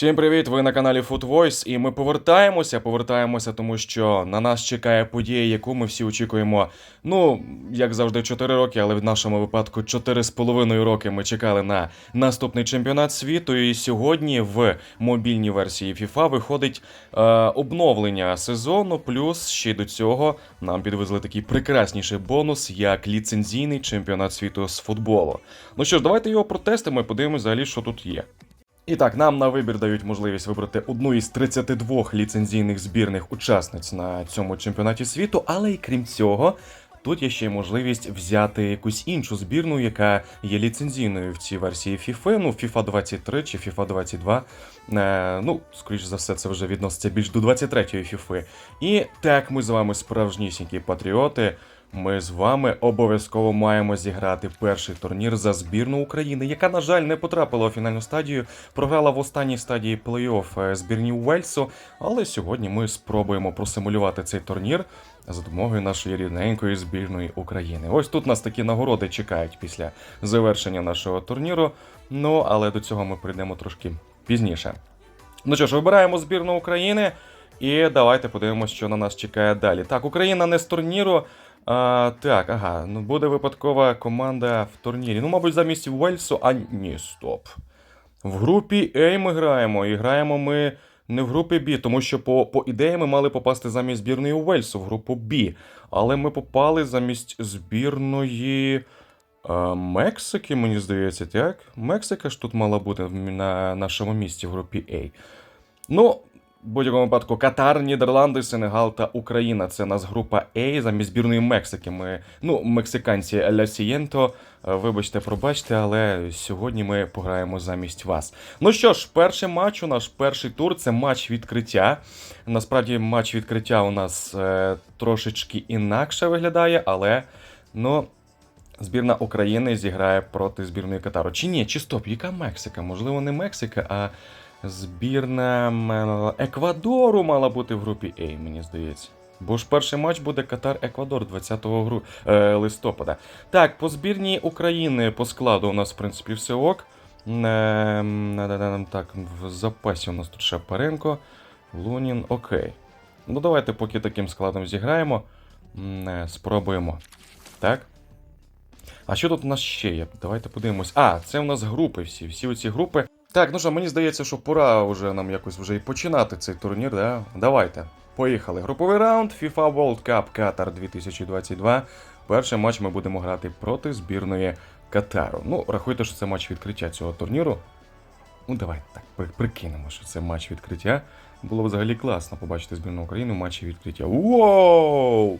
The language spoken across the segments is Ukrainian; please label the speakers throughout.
Speaker 1: Всім привіт! Ви на каналі Food Voice, і ми повертаємося. Повертаємося, тому що на нас чекає подія, яку ми всі очікуємо. Ну, як завжди, 4 роки, але в нашому випадку 4,5 роки ми чекали на наступний чемпіонат світу. І сьогодні в мобільній версії FIFA виходить е, обновлення сезону. Плюс ще до цього нам підвезли такий прекрасніший бонус, як ліцензійний чемпіонат світу з футболу. Ну що ж, давайте його протестимо і подивимось взагалі, що тут є. І так, нам на вибір дають можливість вибрати одну із 32 ліцензійних збірних учасниць на цьому чемпіонаті світу, але й крім цього, тут є ще й можливість взяти якусь іншу збірну, яка є ліцензійною в цій версії FIFA, ну FIFA 23 чи FIFA 22. Е, ну, скоріш за все, це вже відноситься більш до 23-ї FIFA. І так, ми з вами справжнісінькі патріоти. Ми з вами обов'язково маємо зіграти перший турнір за збірну України, яка, на жаль, не потрапила у фінальну стадію, програла в останній стадії плей-офф е, збірні Уельсу. Але сьогодні ми спробуємо просимулювати цей турнір за допомогою нашої рідненької збірної України. Ось тут нас такі нагороди чекають після завершення нашого турніру. Ну але до цього ми прийдемо трошки пізніше. Ну що ж, вибираємо збірну України. І давайте подивимося, що на нас чекає далі. Так, Україна не з турніру. А, так, ага, ну буде випадкова команда в турнірі. Ну, мабуть, замість Уельсу, а ні, стоп. В групі А ми граємо, і граємо ми не в групі Б, тому що по, по ідеї ми мали попасти замість збірної Уельсу в групу Б. Але ми попали замість збірної е, Мексики, мені здається, так? Мексика ж тут мала бути на нашому місці в групі А. Ну, в будь-якому випадку Катар, Нідерланди, Сенегал та Україна. Це нас група А замість збірної Мексики. Ми, ну, мексиканці Ля Сієнто. е, Вибачте, пробачте, але сьогодні ми пограємо замість вас. Ну що ж, перший матч у наш перший тур це матч відкриття. Насправді, матч відкриття у нас е, трошечки інакше виглядає, але ну. Збірна України зіграє проти збірної Катару. Чи ні? Чи стоп? Яка Мексика? Можливо, не Мексика, а збірна Еквадору мала бути в групі А, мені здається. Бо ж перший матч буде Катар-Еквадор 20 гру... е, листопада. Так, по збірній України по складу у нас, в принципі, все ок. Ем, Так, в запасі у нас тут Шапаренко, Лунін, окей. Ну, давайте поки таким складом зіграємо. Е, Спробуємо. Так. А що тут у нас ще є? Давайте подивимось. А, це у нас групи всі. Всі оці групи. Так, ну що, мені здається, що пора вже нам якось вже і починати цей турнір, да? Давайте. Поїхали. Груповий раунд FIFA World Cup Qatar 2022. Перший матч ми будемо грати проти збірної Катару. Ну, рахуйте, що це матч відкриття цього турніру. Ну, давайте так прикинемо, що це матч відкриття. Було взагалі класно побачити збірну України в матчі відкриття. Воу!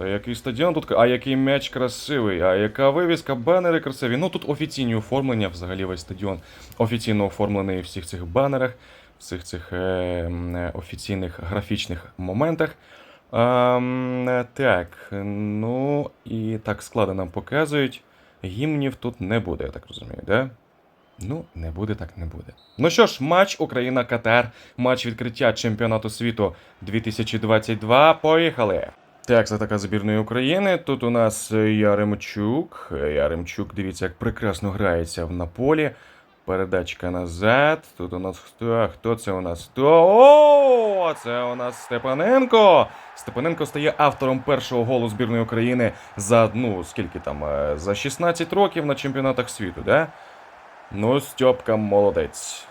Speaker 1: Та який стадіон тут, а який м'яч красивий, а яка вивіска, банери красиві. Ну тут офіційні оформлення, взагалі весь стадіон офіційно оформлений в всіх цих банерах, всіх цих е, е, офіційних графічних моментах. Е, так, ну і так склади нам показують. Гімнів тут не буде, я так розумію, да? Ну, не буде, так не буде. Ну що ж, матч Україна-Катар, матч відкриття чемпіонату світу 2022. Поїхали! Так, це така збірної України. Тут у нас е, Яремчук. Е, Яремчук, дивіться, як прекрасно грається на полі. Передачка назад. Тут у нас хто? Хто це у нас? Хто? О, це у нас Степаненко. Степаненко стає автором першого голу збірної України за ну скільки там? е, За 16 років на чемпіонатах світу, да? Ну, Стьопка молодець.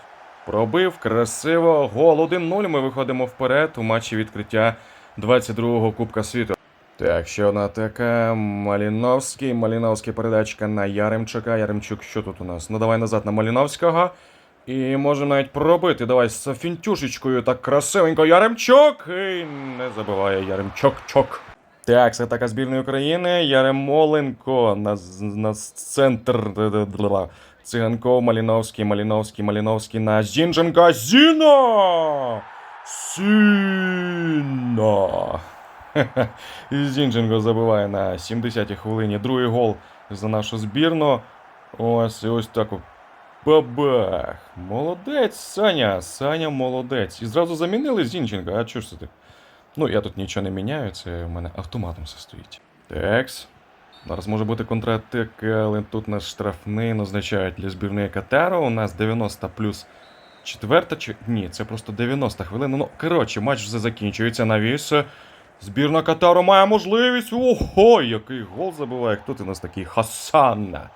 Speaker 1: Пробив красиво. Гол 1-0. Ми виходимо вперед у матчі відкриття 22-го Кубка світу. Так, ще одна атака. Маліновський. Маліновський передачка на Яремчука. Яремчук, що тут у нас? Ну давай назад на Маліновського. І можемо навіть пробити. Давай з фінтюшечкою так красивенько. Яремчук! І не забиває Яремчук. Чок. Так, атака збірної України. Яремоленко на, на центр. Циганков, Маліновський, Маліновський, Маліновський на Зінченка. Зіно! Сіно! І Зінченко забиває на 70-й хвилині другий гол за нашу збірну. Ось і ось так. Бабах! Молодець, Саня! Саня молодець. І зразу замінили Зінченка, а чого ж це ти? Ну, я тут нічого не міняю, це в мене автоматом все стоїть. Такс. Зараз може бути контратака, але тут нас штрафний назначають для збірної Катару. У нас 90 плюс Четверта чи. Ні, це просто 90 хвилин. Ну, коротше, матч вже закінчується. Навіс. Збірна Катару має можливість. Ого, який гол забиває. Хто ти у нас такий? Хасанна.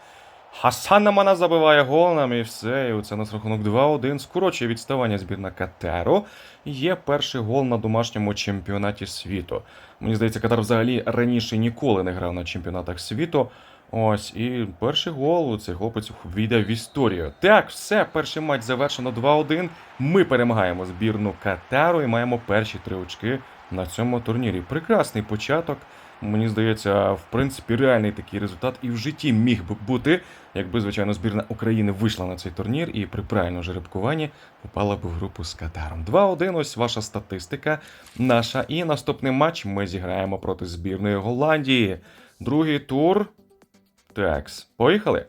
Speaker 1: Хасанна мене забиває гол нам і все. І це у нас рахунок 2-1. Скорочує відставання збірна Катару. Є перший гол на домашньому чемпіонаті світу. Мені здається, Катар взагалі раніше ніколи не грав на чемпіонатах світу. Ось, і перший гол, цей хлопець війде в історію. Так, все, перший матч завершено 2-1. Ми перемагаємо збірну Катару і маємо перші три очки на цьому турнірі. Прекрасний початок. Мені здається, в принципі, реальний такий результат і в житті міг би бути, якби, звичайно, збірна України вийшла на цей турнір і при правильному жеребкуванні попала б в групу з Катаром. 2-1, ось ваша статистика наша. І наступний матч ми зіграємо проти збірної Голландії. Другий тур. Такс, поїхали.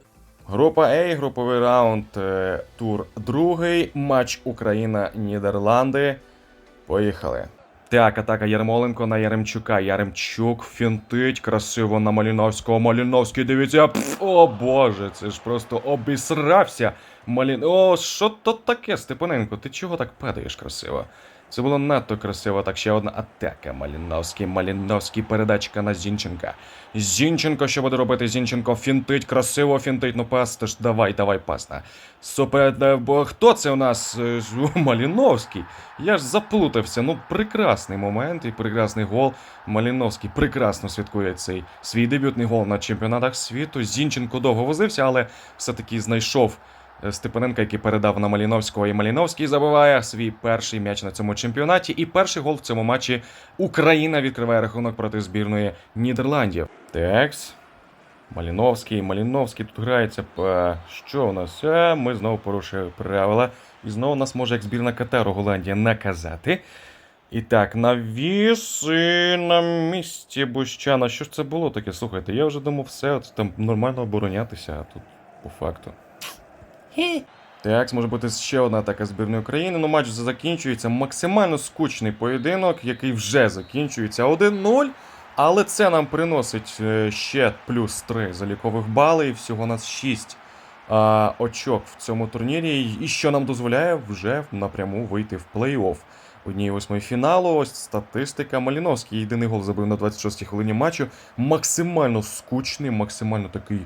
Speaker 1: Група А, груповий раунд, е, тур другий, матч Україна-Нідерланди. Поїхали. Так, атака Ярмоленко на Яремчука. Яремчук фінтить красиво на Маліновського. Маліновський дивіться. Пф, о боже, це ж просто обісрався. Малін. О, що то таке, Степаненко? Ти чого так падаєш красиво? Це було надто красиво. Так, ще одна атака. Маліновський, Маліновський, передачка на Зінченка. Зінченко, що буде робити? Зінченко фінтить, красиво фінтить. Ну пас, ти ж давай, давай, пас на. Супер, е, бо хто це у нас? Е, Маліновський. Я ж заплутався. Ну, прекрасний момент і прекрасний гол. Маліновський прекрасно святкує цей свій дебютний гол на чемпіонатах світу. Зінченко довго возився, але все-таки знайшов Степаненка, який передав на Маліновського. І Маліновський забиває свій перший м'яч на цьому чемпіонаті. І перший гол в цьому матчі Україна відкриває рахунок проти збірної Нідерландів. Текс. Маліновський, Маліновський тут грається. Е, Що у нас? Е, Ми знову порушуємо правила. І знову нас може як збірна Катару Голландія наказати. І так, навіс і на місці Бущана. Що ж це було таке? Слухайте, я вже думав, все, от там нормально оборонятися, а тут по факту. Так, може бути ще одна атака збірної України. Ну, матч закінчується. Максимально скучний поєдинок, який вже закінчується 1-0. Але це нам приносить е, ще плюс 3 залікових бали, і всього нас 6 а, очок в цьому турнірі, і що нам дозволяє вже напряму вийти в плей-офф. Однієї восьмої фіналу, ось статистика. Маліновський єдиний гол забив на 26-й хвилині матчу. Максимально скучний, максимально такий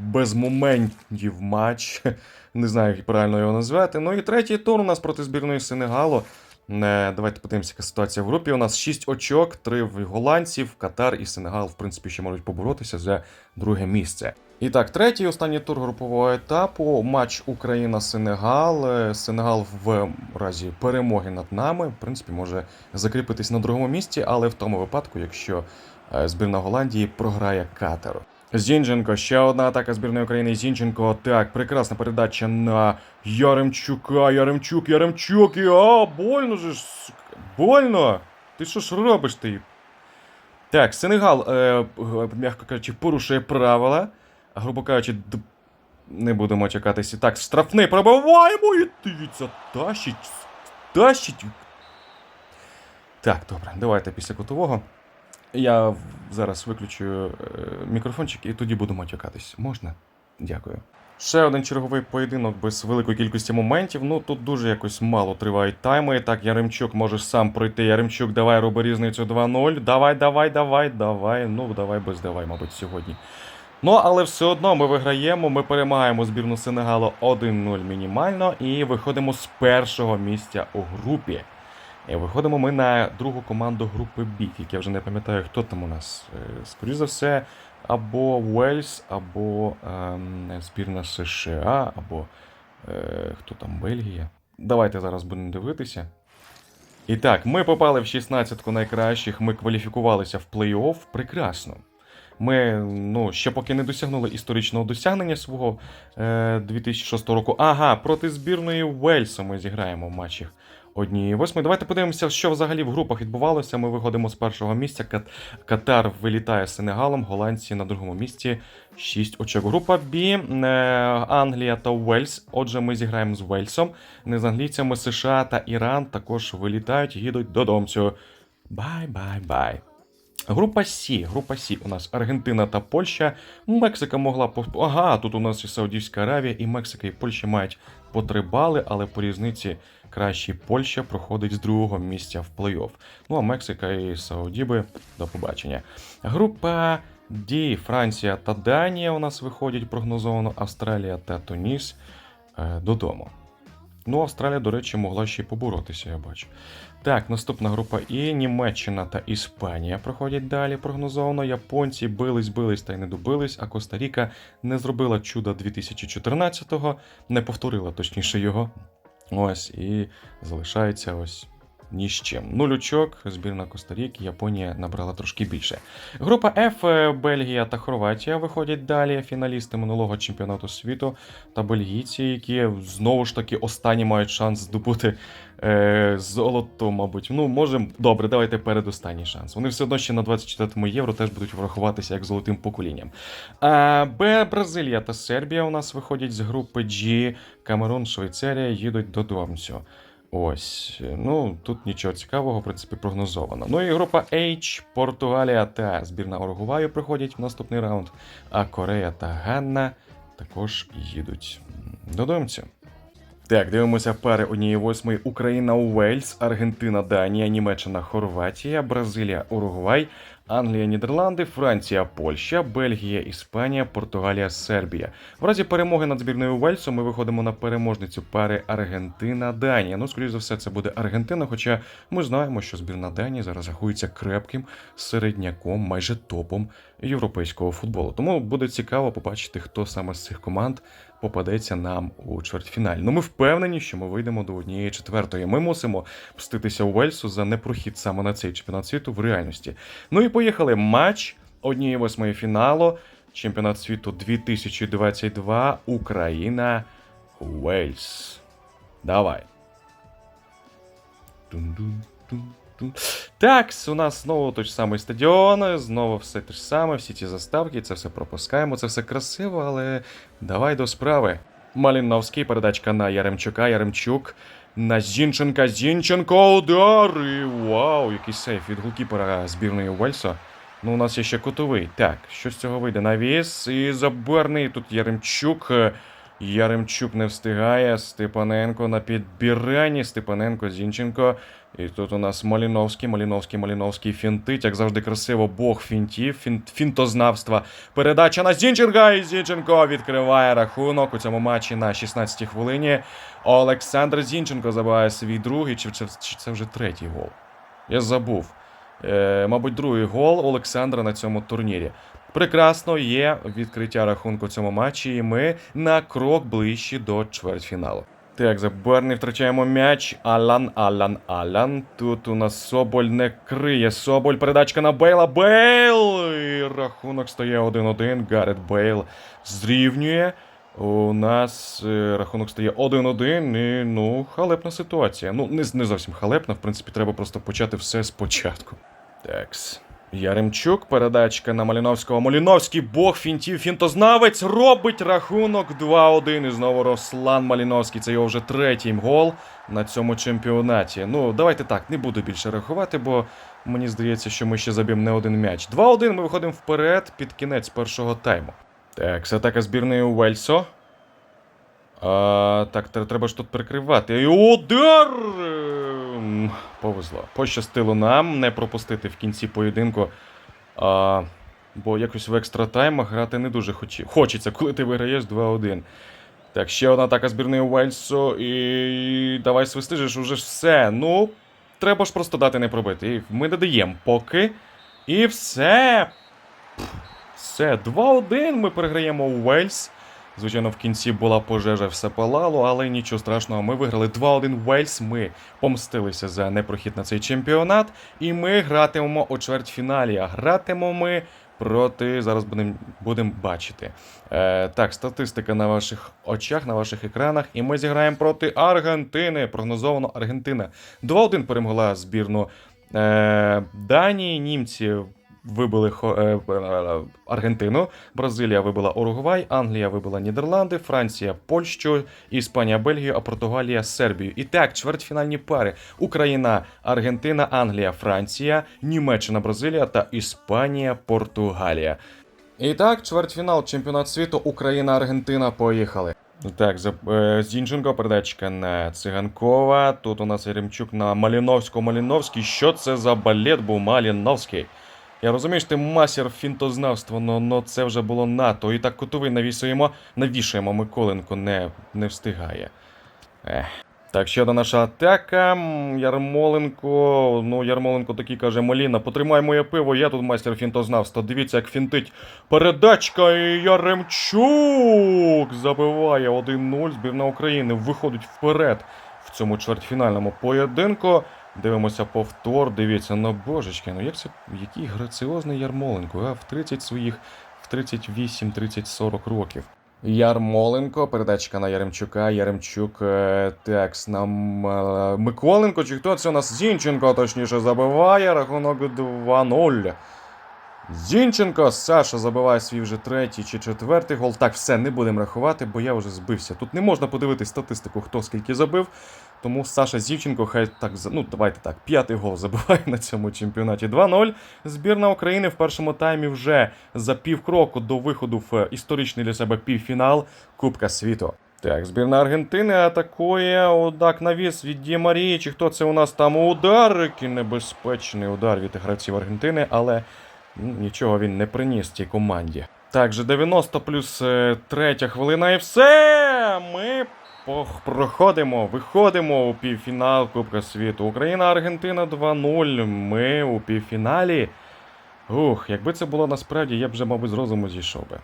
Speaker 1: без моментів матч. Не знаю, як правильно його назвати. Ну і третій тур у нас проти збірної Сенегалу. Е, Давайте подивимося, яка ситуація в групі. У нас 6 очок, 3 в голландців, Катар і Сенегал, в принципі, ще можуть поборотися за друге місце. І так, третій останній тур групового етапу. Матч Україна-Сенегал. Е, Сенегал в разі перемоги над нами, в принципі, може закріпитись на другому місці, але в тому випадку, якщо е, збірна Голландії програє Катару. Зінченко, ще одна атака збірної України. Зінченко. Так, прекрасна передача на Яремчука. Яремчук, Яремчук. І, а, больно же ж. Больно. Ти що ж робиш ти? Так, Сенегал, е, м'яко кажучи, порушує правила. Грубо кажучи, д- не будемо чекатися. Так, штрафний пробиваємо і дивіться, тащить. Тащить. Так, добре, давайте після кутового. Я зараз виключу е, мікрофончик і тоді буду матюкатись. Можна? Дякую. Ще один черговий поєдинок без великої кількості моментів. Ну тут дуже якось мало тривають тайми. Так, Яремчук можеш сам пройти. Яремчук, давай роби різницю 2-0. Давай, давай, давай, давай. Ну, давай без давай, мабуть, сьогодні. Ну, але все одно ми виграємо, ми перемагаємо збірну Сенегалу 1-0 мінімально і виходимо з першого місця у групі. І виходимо ми на другу команду групи Б, тільки я вже не пам'ятаю, хто там у нас. Е, Скоріше за все, або Уельс, або ем, збірна США, або е, хто там Бельгія. Давайте зараз будемо дивитися. І так, ми попали в 16-ку найкращих, ми кваліфікувалися в плей-офф. Прекрасно. Ми, ну, ще поки не досягнули історичного досягнення свого е, 2006 року. Ага, проти збірної Уельсу ми зіграємо в матчі однієї восьми. Давайте подивимося, що взагалі в групах відбувалося. Ми виходимо з першого місця. Кат- Катар вилітає з Сенегалом, голландці на другому місці 6 очок. Група Б, е, Англія та Уельс. Отже, ми зіграємо з Уельсом. Не з англійцями США та Іран також вилітають їдуть додомцю. Бай-бай-бай. Група Сі. Група Сі у нас Аргентина та Польща. Мексика могла. Ага, тут у нас і Саудівська Аравія, і Мексика, і Польща мають по три бали, але по різниці кращий Польща проходить з другого місця в плей-офф. Ну а Мексика і Саудіби до побачення. Група Ді, Франція та Данія у нас виходять прогнозовано, Австралія та Туніс е, додому. Ну, Австралія, до речі, могла ще й поборотися, я бачу. Так, наступна група І. Німеччина та Іспанія проходять далі прогнозовано. Японці бились, бились та й не добились, а Коста-Ріка не зробила чуда 2014-го, не повторила точніше його. Ось, і залишається ось ні з чим. Очок, збірна Коста-Ріки, Японія набрала трошки більше. Група F, е, Бельгія та Хорватія виходять далі. Фіналісти минулого чемпіонату світу та бельгійці, які знову ж таки останні мають шанс здобути е, золото, мабуть. Ну, може, добре, давайте передостанній шанс. Вони все одно ще на 24-му євро теж будуть врахуватися як золотим поколінням. А, Б, Бразилія та Сербія у нас виходять з групи G. Камерун, Швейцарія їдуть до Домсю. Ось, ну тут нічого цікавого, в принципі, прогнозовано. Ну і група H, Португалія та збірна Уругваю приходять в наступний раунд. А Корея та Ганна також їдуть додомцю. Так, дивимося пари однієї восьмої. Україна Уельс, Аргентина, Данія, Німеччина, Хорватія, Бразилія, Уругвай, Англія, Нідерланди, Франція, Польща, Бельгія, Іспанія, Португалія, Сербія. В разі перемоги над збірною Уельсу ми виходимо на переможницю пари Аргентина, Данія. Ну, скоріш за все, це буде Аргентина. Хоча ми знаємо, що збірна Данії зараз рахується крепким середняком, майже топом європейського футболу. Тому буде цікаво побачити, хто саме з цих команд попадеться нам у чвертьфіналі. Ну, ми впевнені, що ми вийдемо до однієї четвертої. Ми мусимо мститися Уельсу за непрохід саме на цей чемпіонат світу в реальності. Ну і поїхали. Матч однієї восьмої фіналу. Чемпіонат світу 2022. Україна. Уельс. Давай. Тун-дун-тун-тун. Так, у нас знову той самий стадіон, знову все те ж саме, всі ці заставки, це все пропускаємо, це все красиво, але давай до справи. Маліновський, передачка на Яремчука, Яремчук. На Зінченка, Зінченко, удари! Вау, який сейф від голкіпера збірної Уельсу. Ну, у нас є ще кутовий. Так, що з цього вийде? Навіс і забарний. Тут Яремчук. Яремчук не встигає. Степаненко на підбіранні. Степаненко, Зінченко. І тут у нас Маліновський, Маліновський, Маліновський фінтить, як завжди красиво, Бог фінтів, фін, фінтознавства. Передача на Зінченка, і Зінченко відкриває рахунок у цьому матчі на 16-й хвилині. Олександр Зінченко забиває свій другий, чи, чи, чи це вже третій гол? Я забув. Е, мабуть, другий гол Олександра на цьому турнірі. Прекрасно є відкриття рахунку в цьому матчі, і ми на крок ближчі до чвертьфіналу. Так, за Берні втрачаємо м'яч. Алан, Алан, Алан. Тут у нас Соболь не криє. Соболь, передачка на Бейла. Бейл! І рахунок стає 1-1. Гарет Бейл зрівнює. У нас е, рахунок стає 1-1. І, ну, халепна ситуація. Ну, не, не зовсім халепна, в принципі, треба просто почати все спочатку. Такс. Яремчук, передачка на Маліновського. Маліновський бог фінтів, фінтознавець робить рахунок 2-1. І знову Руслан Маліновський. Це його вже третій гол на цьому чемпіонаті. Ну, давайте так, не буду більше рахувати, бо мені здається, що ми ще заб'ємо не один м'яч. 2-1 ми виходимо вперед під кінець першого тайму. Так, атака збірної Уельсо. А, так, треба ж тут прикривати. І удар! Повезло. Пощастило нам не пропустити в кінці поєдинку. А, бо якось в екстра таймах грати не дуже хоче. хочеться, коли ти виграєш 2-1. Так, ще одна атака збірної Уельсу. І давай свисти же ж уже все. Ну, треба ж просто дати не пробити. І ми додаємо поки. І все. Все, 2-1 ми переграємо Уельс. Звичайно, в кінці була пожежа, все палало, але нічого страшного. Ми виграли 2-1 Уельс. Ми помстилися за непрохід на цей чемпіонат. І ми гратимемо у чвертьфіналі. А гратимемо ми проти. Зараз будемо будем бачити. Е, так, статистика на ваших очах, на ваших екранах. І ми зіграємо проти Аргентини. Прогнозовано Аргентина. 2-1 перемогла збірну е, Данії. Німці вибили Хо- е, е, Аргентину, Бразилія вибила Уругвай, Англія вибила Нідерланди, Франція Польщу, Іспанія Бельгію, а Португалія Сербію. І так, чвертьфінальні пари: Україна, Аргентина, Англія, Франція, Німеччина, Бразилія та Іспанія, Португалія. І так, чвертьфінал чемпіонат світу Україна-Аргентина. Поїхали. Так, е, Зінченко, передачка на Циганкова. Тут у нас Єремчук на Маліновського. Маліновський. Що це за балет був Маліновський? Я розумію, що ти масір фінтознавства, но, но це вже було НАТО. І так котовий навісуємо, навішаємо. Миколенко не, не встигає. Ех. Так, ще одна наша атака. Ярмоленко. Ну, Ярмоленко такий каже: Маліна, потримай моє пиво, я тут майстер фінтознавства. Дивіться, як фінтить передачка. І Яремчук забиває 1-0. Збірна України виходить вперед в цьому чвертьфінальному поєдинку. Дивимося повтор. Дивіться, ну божечки, ну як це який граціозний Ярмоленко, а в 30 своїх, в 38, 30, 40 років. Ярмоленко, передачка на Яремчука. Яремчук е, текст на е, Миколенко. Чи хто це у нас? Зінченко, точніше, забиває. Рахунок 2-0. Зінченко, Саша забиває свій вже третій чи четвертий гол. Так, все, не будемо рахувати, бо я вже збився. Тут не можна подивитись статистику, хто скільки забив. Тому Саша Зінченко, хай так, ну давайте так, п'ятий гол забиває на цьому чемпіонаті 2-0. Збірна України в першому таймі вже за півкроку до виходу в історичний для себе півфінал Кубка світу. Так, збірна Аргентини атакує удак навіс від Ді Марії. Чи хто це у нас там удар? Який небезпечний удар від гравців Аргентини, але нічого він не приніс цій команді. Так, же 90 плюс е, третя хвилина і все. Ми проходимо, виходимо у півфінал Кубка світу. Україна, Аргентина 2-0. Ми у півфіналі. Ух, якби це було насправді, я б вже, мабуть, з розуму зійшов би.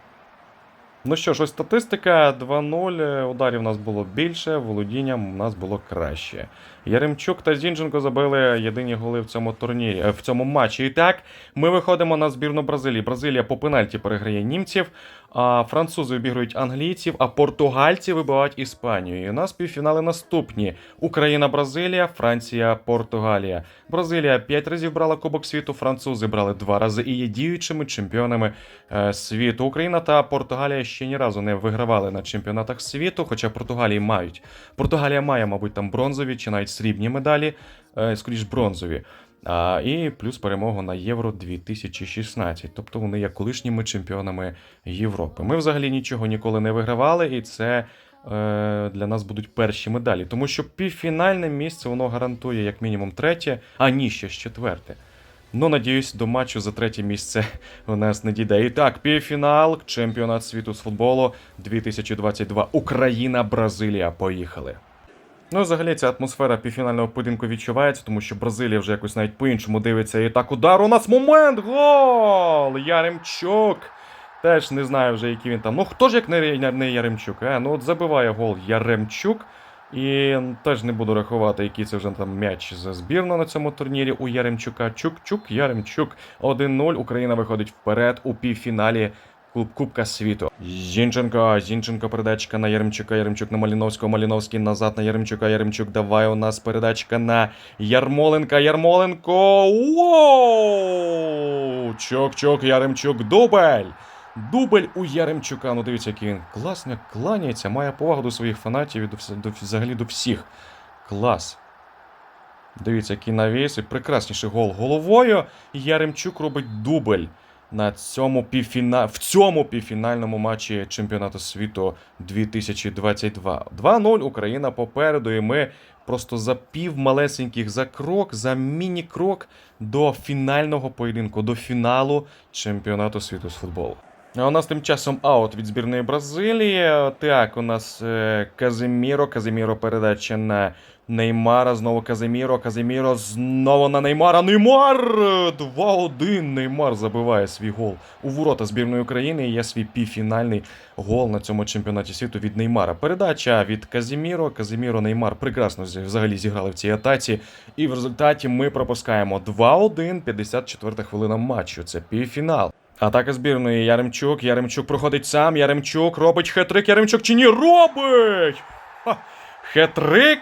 Speaker 1: Ну що ж, ось статистика 2-0. е, Ударів у нас було більше, володінням у нас було краще. Яремчук та Зінченко забили єдині голи в цьому турнірі, е, в цьому матчі. І так, ми виходимо на збірну Бразилії. Бразилія по пенальті переграє німців, а французи обігрують англійців, а португальці вибивають Іспанію. І у нас півфінали наступні: Україна, Бразилія, Франція, Португалія. Бразилія п'ять разів брала Кубок світу, французи брали два рази і є діючими чемпіонами е, світу. Україна та Португалія ще ні разу не вигравали на чемпіонатах світу, хоча Португалії мають. Португалія має, мабуть, там бронзові чи навіть срібні медалі, е, скоріш бронзові. А, і плюс перемогу на Євро 2016. Тобто вони є колишніми чемпіонами Європи. Ми взагалі нічого ніколи не вигравали, і це е, для нас будуть перші медалі. Тому що півфінальне місце воно гарантує як мінімум третє, а ні, ще четверте. Ну, надіюсь, до матчу за третє місце у нас не дійде. І так, півфінал, чемпіонат світу з футболу 2022. Україна, Бразилія. Поїхали. Ну, взагалі, ця атмосфера півфінального поєдинку відчувається, тому що Бразилія вже якось навіть по-іншому дивиться. І так, удар у нас момент! Гол! Яремчук! Теж не знаю вже, який він там. Ну хто ж як не, не Яремчук? Е? Ну от забиває гол Яремчук. І теж не буду рахувати, який це вже там м'яч за збірну на цьому турнірі у Яремчука. Чук-чук, Яремчук. 1-0. Україна виходить вперед у півфіналі Куб- Кубка світу. Зінченко, Зінченко, передачка на Яремчука, Яремчук на Маліновського, Маліновський назад на Яремчука, Яремчук, давай у нас передачка на Ярмоленка, Ярмоленко, воу! Чок-чок, Яремчук, дубль! Дубль у Яремчука. Ну дивіться, який він класно кланяється, має повагу до своїх фанатів і до, до, взагалі до всіх. Клас. Дивіться, який навіс і прекрасніший гол головою. Яремчук робить дубль на цьому півфіна... в цьому півфінальному матчі чемпіонату світу 2022. 2-0 Україна попереду, і ми просто за пів малесеньких за крок, за міні-крок до фінального поєдинку, до фіналу чемпіонату світу з футболу. А у нас тим часом аут від збірної Бразилії. Так, у нас е, Казиміро. Казиміро передача на Неймара. Знову Казиміро. Казиміро знову на Неймара. Неймар! 2-1. Неймар забиває свій гол у ворота збірної України. І є свій півфінальний гол на цьому чемпіонаті світу від Неймара. Передача від Казиміро. Казиміро Неймар прекрасно взагалі зіграли в цій атаці. І в результаті ми пропускаємо 2-1, 54 хвилина матчу. Це півфінал. Атака збірної Яремчук. Яремчук проходить сам. Яремчук робить хетрик. Яремчук чи ні? Робить! Хетрик!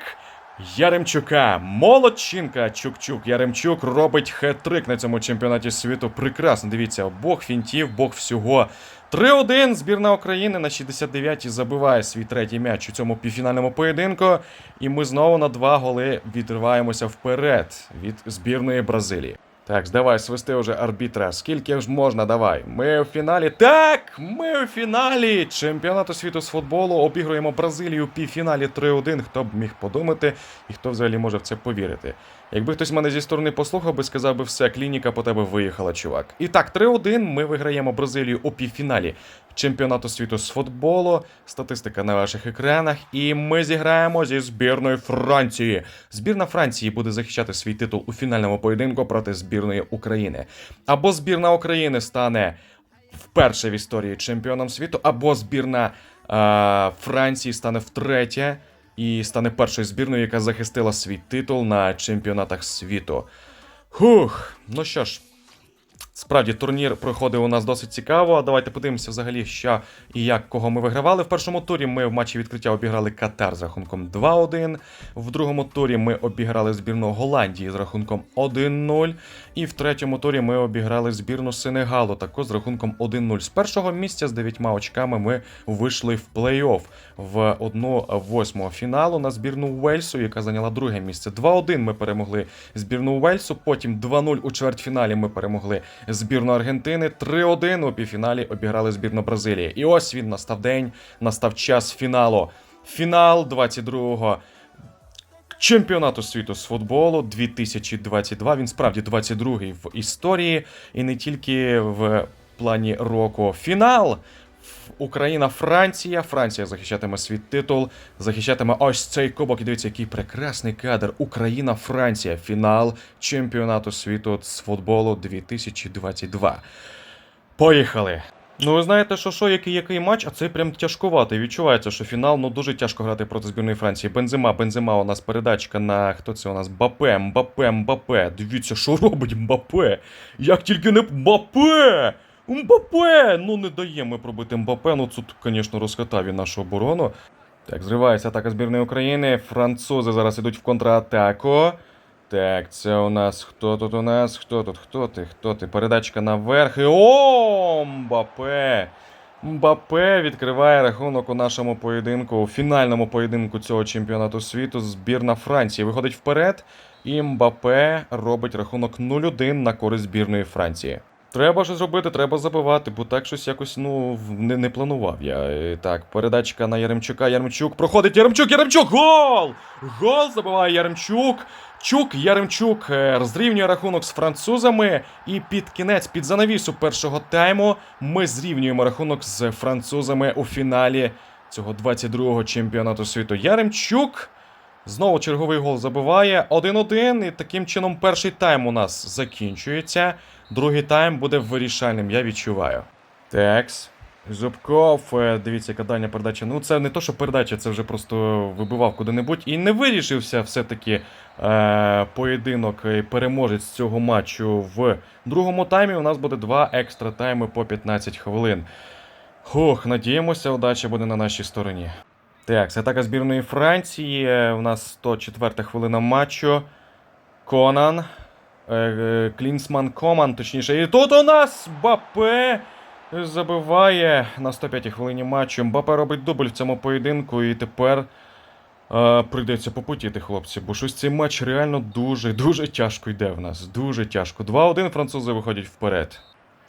Speaker 1: Яремчука. Молодчинка Чук-Чук. Яремчук робить хет-трик на цьому чемпіонаті світу. Прекрасно. Дивіться, Бог фінтів, Бог всього. 3-1. Збірна України на 69-й забиває свій третій м'яч у цьому півфінальному поєдинку. І ми знову на два голи відриваємося вперед від збірної Бразилії. Так, давай, свисти вже арбітра. Скільки ж можна, давай. Ми у фіналі. Так! Ми у фіналі чемпіонату світу з футболу обігруємо Бразилію у півфіналі 3-1. Хто б міг подумати і хто взагалі може в це повірити. Якби хтось мене зі сторони послухав би, сказав би, все, клініка по тебе виїхала, чувак. І так, 3-1. Ми виграємо Бразилію у півфіналі чемпіонату світу з футболу. Статистика на ваших екранах. І ми зіграємо зі збірною Франції. Збірна Франції буде захищати свій титул у фінальному поєдинку проти збірної України. Або збірна України стане вперше в історії чемпіоном світу, або збірна е, Франції стане втретє і стане першою збірною, яка захистила свій титул на чемпіонатах світу. Хух, ну що ж. Справді, турнір проходив у нас досить цікаво. Давайте подивимося взагалі, що і як кого ми вигравали. В першому турі ми в матчі відкриття обіграли Катар з рахунком 2-1. В другому турі ми обіграли збірну Голландії з рахунком 1-0. І в третьому турі ми обіграли збірну Сенегалу також з рахунком 1-0. З першого місця з дев'ятьма очками ми вийшли в плей-офф в одну восьму фіналу на збірну Уельсу, яка зайняла друге місце. 2-1 ми перемогли збірну Уельсу. Потім 2-0 у чвертьфіналі ми перемогли збірну Аргентини. 3-1 у півфіналі обіграли збірну Бразилії. І ось він настав день, настав час фіналу. Фінал 22-го чемпіонату світу з футболу 2022. Він справді 22-й в історії, і не тільки в плані року. Фінал. Україна, Франція. Франція захищатиме свій титул, захищатиме ось цей кубок. І дивіться, який прекрасний кадр. Україна, Франція. Фінал чемпіонату світу з футболу 2022. Поїхали! Ну, ви знаєте, що що, який який матч, а це прям тяжкуватий. Відчувається, що фінал ну дуже тяжко грати проти збірної Франції. Бензима, Бензима, у нас передачка на хто це у нас? Бапе, Мбапе, Мбапе. Дивіться, що робить Мбапе. Як тільки не Мбапе! Мбапе! Ну не даємо пробити Мбапе. Ну тут, звісно, розхитав він нашу оборону. Так, зривається атака збірної України. Французи зараз ідуть в контратаку. Так, це у нас хто тут у нас? Хто тут? Хто ти? Хто ти? Передачка наверх. І о, Мбапе! Мбапе відкриває рахунок у нашому поєдинку, у фінальному поєдинку цього чемпіонату світу. Збірна Франції виходить вперед. І Мбапе робить рахунок 0-1 на користь збірної Франції. Треба щось робити, треба забивати, бо так щось якось ну не, не планував я. Е, Так, передачка на Яремчука. Яремчук проходить. Яремчук, Яремчук! Гол! Гол забиває Яремчук. Чук Яремчук е, зрівнює рахунок з французами. І під кінець, під занавісу першого тайму, ми зрівнюємо рахунок з французами у фіналі цього 22-го чемпіонату світу. Яремчук. Знову черговий гол забиває 1-1, і таким чином перший тайм у нас закінчується. Другий тайм буде вирішальним, я відчуваю. Текс. Зубков, е, дивіться, яка передача. Ну, це не то, що передача, це вже просто вибивав куди-небудь. І не вирішився все-таки е, поєдинок і переможець цього матчу в другому таймі. У нас буде два екстра тайми по 15 хвилин. Хух, надіємося, удача буде на нашій стороні. Так, це атака збірної Франції. Е, У нас 104 хвилина матчу. Конан. Е, е, Клінсман Коман, точніше. І тут у нас Бапе забиває на 105-й хвилині матчу. Мбапе робить дубль в цьому поєдинку, і тепер е, прийдеться попутіти, хлопці, бо щось цей матч реально дуже, дуже тяжко йде в нас. Дуже тяжко. 2-1 французи виходять вперед.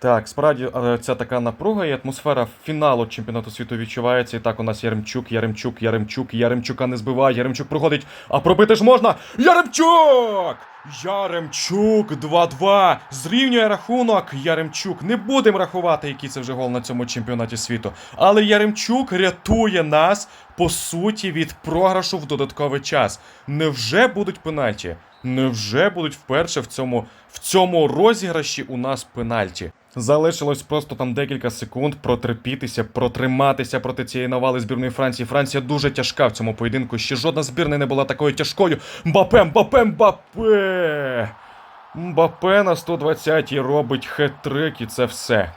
Speaker 1: Так, справді ця така напруга і атмосфера фіналу чемпіонату світу відчувається. І так у нас Яремчук, Яремчук, Яремчук, Яремчука не збиває, Яремчук проходить, а пробити ж можна! Яремчук! Яремчук 2-2. Зрівнює рахунок. Яремчук. Не будемо рахувати, який це вже гол на цьому чемпіонаті світу. Але Яремчук рятує нас, по суті, від програшу в додатковий час. Невже будуть пенальті? Невже будуть вперше в цьому, в цьому розіграші у нас пенальті? Залишилось просто там декілька секунд протерпітися, протриматися проти цієї навали збірної Франції. Франція дуже тяжка в цьому поєдинку. Ще жодна збірна не була такою тяжкою. Мбапе, Мбапе, Мбапе! Мбапе на 120-й робить хет-трик і це все.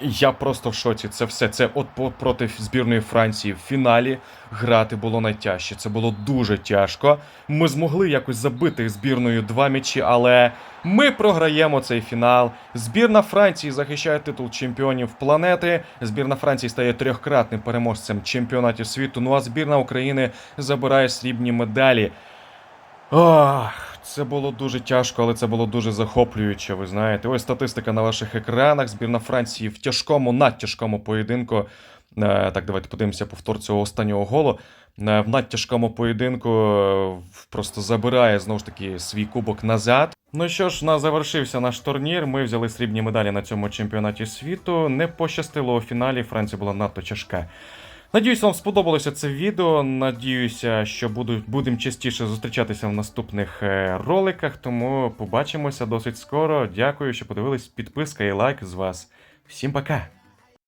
Speaker 1: Я просто в шоці. Це все. Це от проти збірної Франції в фіналі грати було найтяжче. Це було дуже тяжко. Ми змогли якось забити збірною два м'ячі, але ми програємо цей фінал. Збірна Франції захищає титул чемпіонів планети. Збірна Франції стає трьохкратним переможцем чемпіонатів світу. Ну а збірна України забирає срібні медалі. Ах, це було дуже тяжко, але це було дуже захоплююче. Ви знаєте, ось статистика на ваших екранах. Збірна Франції в тяжкому, надтяжкому поєдинку. Е, так, давайте подивимося повтор цього останнього голу. Е, в надтяжкому поєдинку е, просто забирає знову ж таки свій кубок назад. Ну що ж, у нас завершився наш турнір. Ми взяли срібні медалі на цьому чемпіонаті світу. Не пощастило у фіналі. Франція була надто тяжка. Надіюсь, вам сподобалося це відео. Надіюся, що буду, будемо частіше зустрічатися в наступних е, роликах. Тому побачимося досить скоро. Дякую, що подивились. Підписка і лайк з вас. Всім пока!